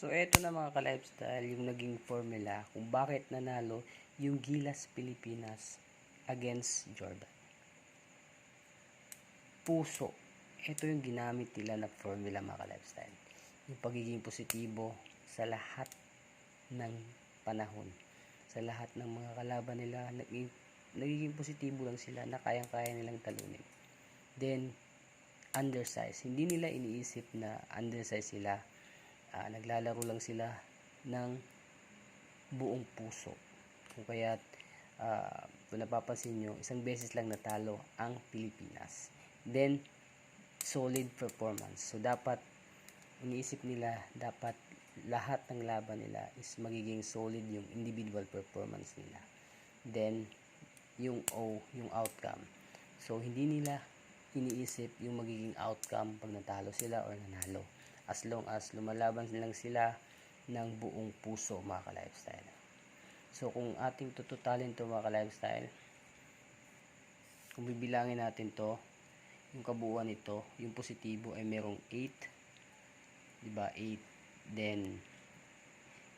So, eto na mga ka-lifestyle, yung naging formula kung bakit nanalo yung Gilas Pilipinas against Jordan. Puso. Ito yung ginamit nila na formula mga ka-lifestyle. Yung pagiging positibo sa lahat ng panahon. Sa lahat ng mga kalaban nila, naging, nagiging positibo lang sila na kayang-kaya nilang talunin. Then, undersize. Hindi nila iniisip na undersize sila. Ah, naglalaro lang sila ng buong puso. Kung kaya, ah, kung napapansin nyo, isang beses lang natalo ang Pilipinas. Then, solid performance. So, dapat, iniisip nila, dapat lahat ng laban nila is magiging solid yung individual performance nila. Then, yung O, yung outcome. So, hindi nila iniisip yung magiging outcome pag natalo sila or nanalo. As long as lumalaban lang sila ng buong puso mga ka-lifestyle. So, kung ating tututalin to mga ka-lifestyle, kung bibilangin natin to, yung kabuuan nito, yung positibo ay merong 8, di ba 8, then,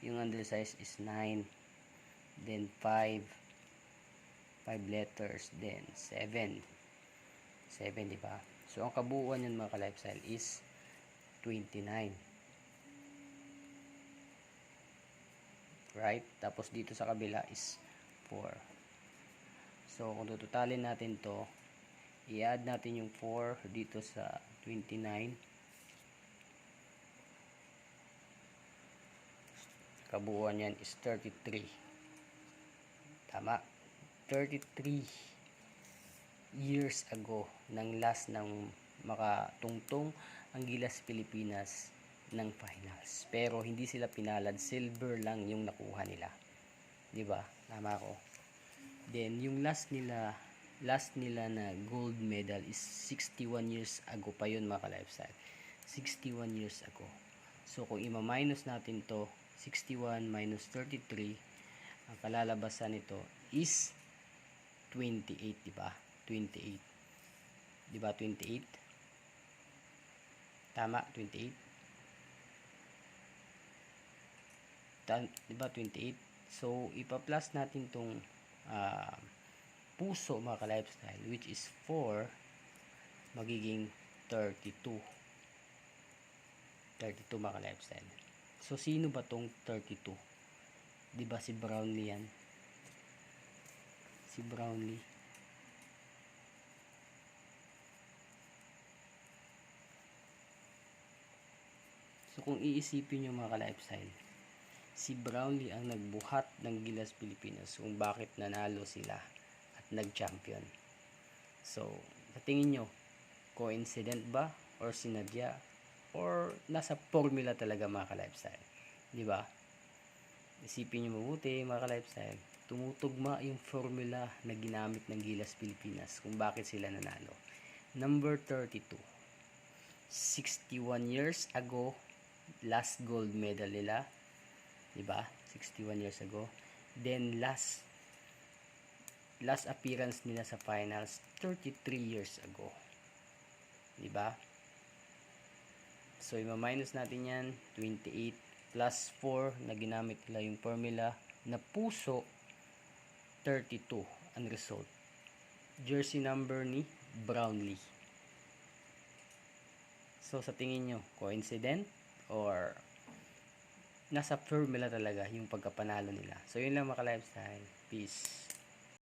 yung undersize is 9, then 5, 5 letters, then 7, 7, di ba? So, ang kabuuan yun mga ka-lifestyle is 29. Right? Tapos dito sa kabila is 4. So, kung tututalin natin to, i-add natin yung 4 dito sa 29. Kabuuan yan is 33. Tama. 33 years ago nang last ng makatungtong ang Gilas Pilipinas ng finals. Pero hindi sila pinalad, silver lang yung nakuha nila. 'Di ba? Tama ko. Then yung last nila, last nila na gold medal is 61 years ago pa yun mga ka-lifestyle. 61 years ago. So kung ima-minus natin to, 61 minus 33, ang kalalabasan nito is 28, di ba? 28. Di ba 28? Tama, 28. Ta- di ba 28? So, ipa-plus natin tong ah, puso mga ka-lifestyle which is 4 magiging 32. 32 mga ka-lifestyle. So, sino ba tong 32? Di ba si Brownlee yan? Si Brownlee. So kung iisipin nyo mga ka-lifestyle, si Brownlee ang nagbuhat ng Gilas Pilipinas kung bakit nanalo sila at nag-champion. So, tingin nyo, coincident ba? Or sinadya? Or nasa formula talaga mga ka-lifestyle? Di ba? Isipin nyo mabuti mga ka-lifestyle, tumutugma yung formula na ginamit ng Gilas Pilipinas kung bakit sila nanalo. Number 32. 61 years ago, last gold medal nila. 'Di ba? 61 years ago. Then last last appearance nila sa finals 33 years ago. 'Di ba? So, i-minus natin 'yan 28 plus 4 na ginamit nila yung formula na puso 32 ang result. Jersey number ni Brownlee. So, sa tingin nyo, coincident? Or nasa formula talaga yung pagkapanalo nila. So, yun lang mga lifestyle. Peace.